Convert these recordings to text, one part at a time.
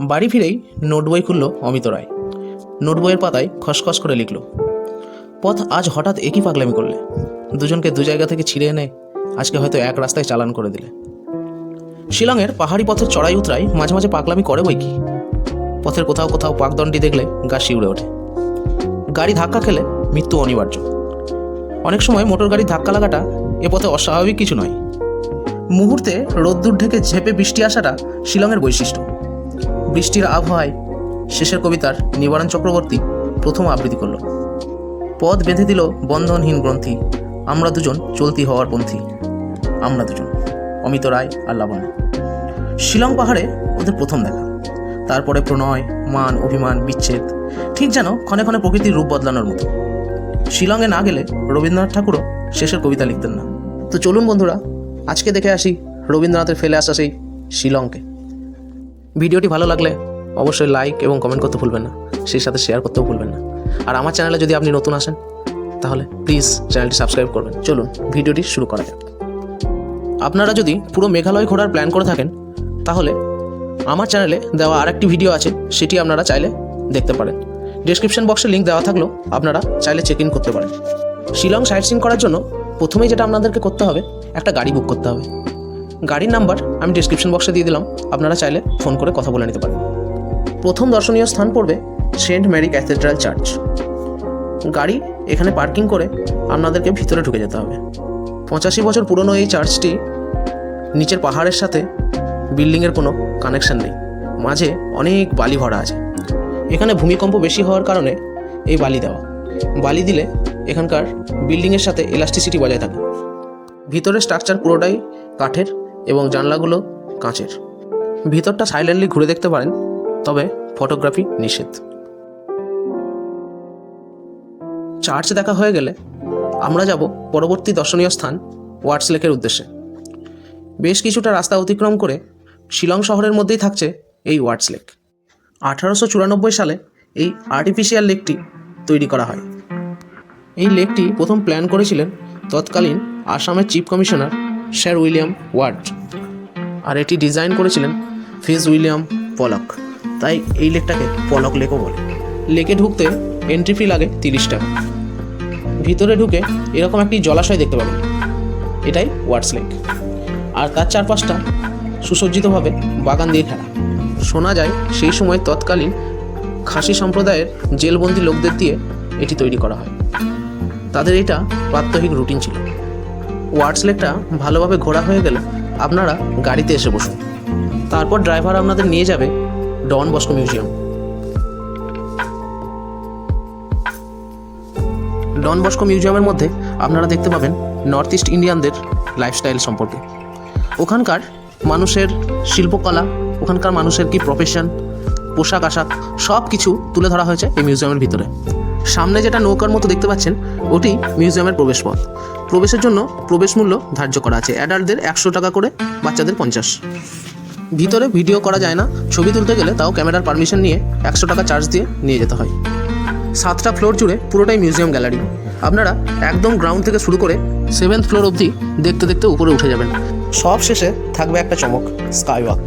বাড়ি ফিরেই নোট বই খুলল অমিত রায়। নোট বইয়ের পাতায় খসখস করে লিখল, পথ আজ হঠাৎ একই পাগলামি করলে। দুজনকে দু জায়গা থেকে ছিঁড়ে এনে আজকে হয়তো এক রাস্তায় চালান করে দিলে। শিলংয়ের পাহাড়ি পথের চড়াই উতরাই মাঝে মাঝে পাগলামি করে বই কি? পথের কোথাও কোথাও পাকদণ্ডি দেখলে গা শিউড়ে ওঠে। গাড়ি ধাক্কা খেলে মৃত্যু অনিবার্য। অনেক সময় মোটর গাড়ি ধাক্কা লাগাটা এ পথে অস্বাভাবিক কিছু নয়। মুহূর্তে রোদ্দুর ঢেকে ঝেপে বৃষ্টি আসাটা শিলংয়ের বৈশিষ্ট্য। বৃষ্টির আবহাওয়ায় শেষের কবিতার নিবারণ চক্রবর্তী প্রথম আবৃত্তি করল। পথ বেঁধে দিল বন্ধনহীন গ্রন্থি, আমরা দুজন চলতি হওয়ার পন্থী, আমরা দুজন, অমিত রায় আর লাবণ্য। শিলং পাহাড়ে ওদের প্রথম দেখা। তারপরে প্রণয়, মান, অভিমান, বিচ্ছেদ, ঠিক যেন ক্ষণে ক্ষণে প্রকৃতির রূপ বদলানোর মতো। শিলংয়ে না গেলে রবীন্দ্রনাথ ঠাকুরও শেষের কবিতা লিখতেন না। তো চলুন বন্ধুরা, আজকে দেখে আসি রবীন্দ্রনাথের ফেলে আসা সেই শিলংকে। ভিডিওটি ভালো লাগলে অবশ্যই লাইক এবং কমেন্ট করতে ভুলবেন না। সেই সাথে শেয়ার করতেও ভুলবেন না। আর আমার চ্যানেলে যদি আপনি নতুন আসেন, তাহলে প্লিজ চ্যানেলটি সাবস্ক্রাইব করবেন। চলুন, ভিডিওটি শুরু করা যাক। আপনারা যদি পুরো মেঘালয় ঘোরার প্ল্যান করে থাকেন, তাহলে আমার চ্যানেলে দেওয়া আরেকটি ভিডিও আছে, সেটি আপনারা চাইলে দেখতে পারেন। ডিসক্রিপশন বক্সে লিঙ্ক দেওয়া থাকলেও আপনারা চাইলে চেক ইন করতে পারেন। শিলং সাইট সিন করার জন্য প্রথমেই যেটা আপনাদেরকে করতে হবে, একটা গাড়ি বুক করতে হবে। গাড়ির নাম্বার আমি ডিসক্রিপশন বক্সে দিয়ে দিলাম। আপনারা চাইলে ফোন করে কথা বলে নিতে পারেন। প্রথম দর্শনীয় স্থান পড়বে সেন্ট ম্যারি ক্যাথেড্রাল চার্চ। গাড়ি এখানে পার্কিং করে আপনাদেরকে ভিতরে ঢুকে যেতে হবে। পঁচাশি বছর পুরনো এই চার্চটি নিচের পাহাড়ের সাথে বিল্ডিংয়ের কোনো কানেকশন নেই। মাঝে অনেক বালি ভরা আছে। এখানে ভূমিকম্প বেশি হওয়ার কারণে এই বালি দেওয়া। বালি দিলে এখানকার বিল্ডিংয়ের সাথে ইলাস্টিসিটি বজায় থাকে। ভিতরের স্ট্রাকচার পুরোটাই কাঠের। এবং জানলাগুলো কাঁচের। ভিতরটা সাইলেন্টলি ঘুরে দেখতে পারেন, তবে ফটোগ্রাফি নিষেধ। চার্চ দেখা হয়ে গেলে আমরা যাব পরবর্তী দর্শনীয় স্থান ওয়াটস লেকের উদ্দেশ্যে। বেশ কিছুটা রাস্তা অতিক্রম করে শিলং শহরের মধ্যেই থাকছে এই ওয়াটস লেক আঠারোশো চুরানব্বই সালে এই আর্টিফিশিয়াল লেকটি তৈরি করা হয়। এই লেকটি প্রথম প্ল্যান করেছিলেন তৎকালীন আসামের chief commissioner sir William Ward. আর এটি ডিজাইন করেছিলেন ফিজ উইলিয়াম পলক। তাই এই লেকটাকে পলক লেকও বলে। লেকে ঢুকতে এন্ট্রি ফি লাগে তিরিশ টাকা। ভিতরে ঢুকে এরকম একটি জলাশয় দেখতে পাবেন। এটাই ওয়াটস লেক। আর তার চারপাশটা সুসজ্জিতভাবে বাগান দিয়ে ঘেরা। শোনা যায় সেই সময় তৎকালীন খাসি সম্প্রদায়ের জেলবন্দি লোকদের দিয়ে এটি তৈরি করা হয়। তাদের এটা প্রাত্যহিক রুটিন ছিল। ওয়াটস লেকটা ভালোভাবে ঘোরা হয়ে গেলে আপনারা গাড়িতে এসে বসুন। তারপর ড্রাইভার আপনাদের নিয়ে যাবে Don Bosco museum. Don Bosco মিউজিয়ামের মধ্যে আপনারা দেখতে পাবেন নর্থ ইস্ট ইন্ডিয়ানদের লাইফস্টাইল সম্পর্কে। ওখানকার মানুষের শিল্পকলা, ওখানকার মানুষের কি প্রফেশন পোশাক আশাক সব কিছু তুলে ধরা হয়েছে এই মিউজিয়ামের ভিতরে। সামনে যেটা নৌকার মতো দেখতে পাচ্ছেন, ওটি মিউজিয়ামের প্রবেশপথ। প্রবেশের জন্য প্রবেশ মূল্য ধার্য করা আছে। অ্যাডাল্টদের একশো টাকা করে, বাচ্চাদের পঞ্চাশ। ভিতরে ভিডিও করা যায় না। ছবি তুলতে গেলে তাও ক্যামেরার পারমিশন নিয়ে একশো টাকা চার্জ দিয়ে নিয়ে যেতে হয়। সাতটা ফ্লোর জুড়ে পুরোটাই মিউজিয়াম গ্যালারি। আপনারা একদম গ্রাউন্ড থেকে শুরু করে সেভেন্থ ফ্লোর অবধি দেখতে দেখতে উপরে উঠে যাবেন। সব শেষে থাকবে একটা চমক স্কাই ওয়াক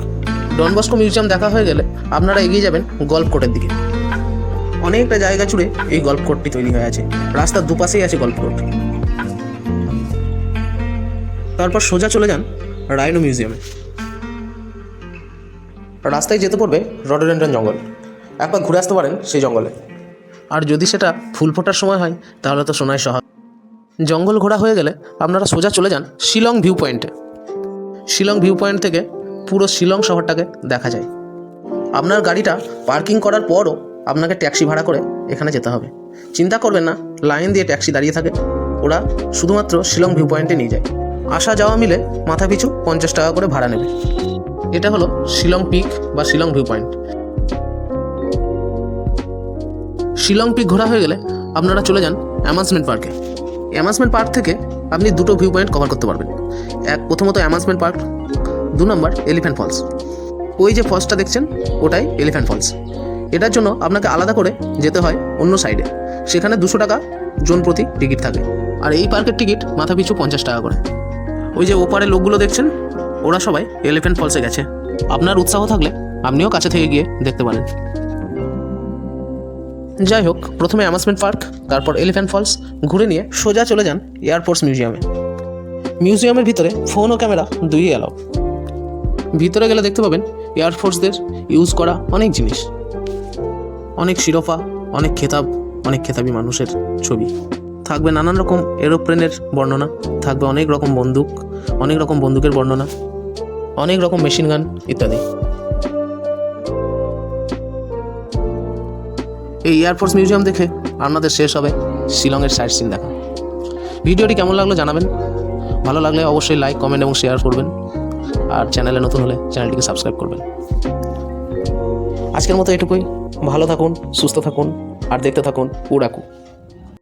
ডনবস্কো মিউজিয়াম দেখা হয়ে গেলে আপনারা এগিয়ে যাবেন গল্ফ কোর্টের দিকে। অনেকটা জায়গা জুড়ে এই গল্ফ কোর্টটি তৈরি হয়ে আছে। রাস্তার দুপাশেই আছে গল্ফ কোর্ট। তারপর সোজা চলে যান রাইনো মিউজিয়ামে। রাস্তায় যেতে পড়বে রডোডেন্ড্রন জঙ্গল। একবার ঘুরে আসতে পারেন সেই জঙ্গলে। আর যদি সেটা ফুল ফোটার সময় হয়, তাহলে তো সোনায় সহায় জঙ্গল ঘোরা হয়ে গেলে আপনারা সোজা চলে যান শিলং ভিউ পয়েন্টে। শিলং ভিউ পয়েন্ট থেকে পুরো শিলং শহরটাকে দেখা যায়। আপনার গাড়িটা পার্কিং করার পরও আপনাকে ট্যাক্সি ভাড়া করে এখানে যেতে হবে। চিন্তা করবেন না, লাইন দিয়ে ট্যাক্সি দাঁড়িয়ে থাকে। ওরা শুধুমাত্র শিলং ভিউ পয়েন্টে নিয়ে যায়। আসা যাওয়া মিলে মাথা পিছু পঞ্চাশ টাকা করে ভাড়া নেবে। এটা হলো শিলং পিক বা Shillong view point Shillong peak ঘোরা হয়ে গেলে আপনারা চলে যান অ্যামাজমেন্ট পার্কে। অ্যামাজমেন্ট পার্ক থেকে আপনি দুটো ভিউ পয়েন্ট কভার করতে পারবেন। এক, প্রথমত অ্যামাজমেন্ট পার্ক, দু নম্বর এলিফ্যান্ট ফলস। ওই যে ফলসটা দেখছেন, ওটাই এলিফ্যান্ট ফলস। এটার জন্য আপনাকে আলাদা করে যেতে হয় অন্য সাইডে সেখানে দুশো টাকা জন প্রতি টিকিট থাকে। আর এই পার্কের টিকিট মাথা পিছু পঞ্চাশ টাকা করে। ওই যে ওপারে লোকগুলো দেখছেন, ওরা সবাই এলিফ্যান্ট ফলসে গেছে। আপনার উৎসাহ থাকলে আপনিও কাছে থেকে গিয়ে দেখতে পারেন। যাই হোক, প্রথমে অ্যামাসমেন্ট পার্ক তারপর এলিফ্যান্ট ফলস ঘুরে নিয়ে সোজা চলে যান এয়ারফোর্স মিউজিয়ামে মিউজিয়ামের ভিতরে ফোন ও ক্যামেরা দুইই অ্যালাউ ভিতরে গেলে দেখতে পাবেন এয়ারফোর্সদের ইউজ করা অনেক জিনিস। অনেক শিরোপা, অনেক খেতাব, অনেক খেতাবি মানুষের ছবি। থাকবে নানান রকম এরোপ্লেনের বর্ণনা, থাকবে অনেক রকম বন্দুক, অনেক রকম বন্দুকের বর্ণনা, অনেক রকম মেশিন গান ইত্যাদি। এই এয়ারফোর্স মিউজিয়াম দেখে আপনাদের শেষ হবে শিলংয়ের সাইট সিন দেখা। ভিডিওটি কেমন লাগল জানাবেন। ভালো লাগলে অবশ্যই লাইক কমেন্ট এবং শেয়ার করবেন। আর চ্যানেলে নতুন হলে চ্যানেলটিকে সাবস্ক্রাইব করবেন। আজকের মতো এটুকুই। ভালো থাকুন, সুস্থ থাকুন, আর দেখতে থাকুন উড়াকু।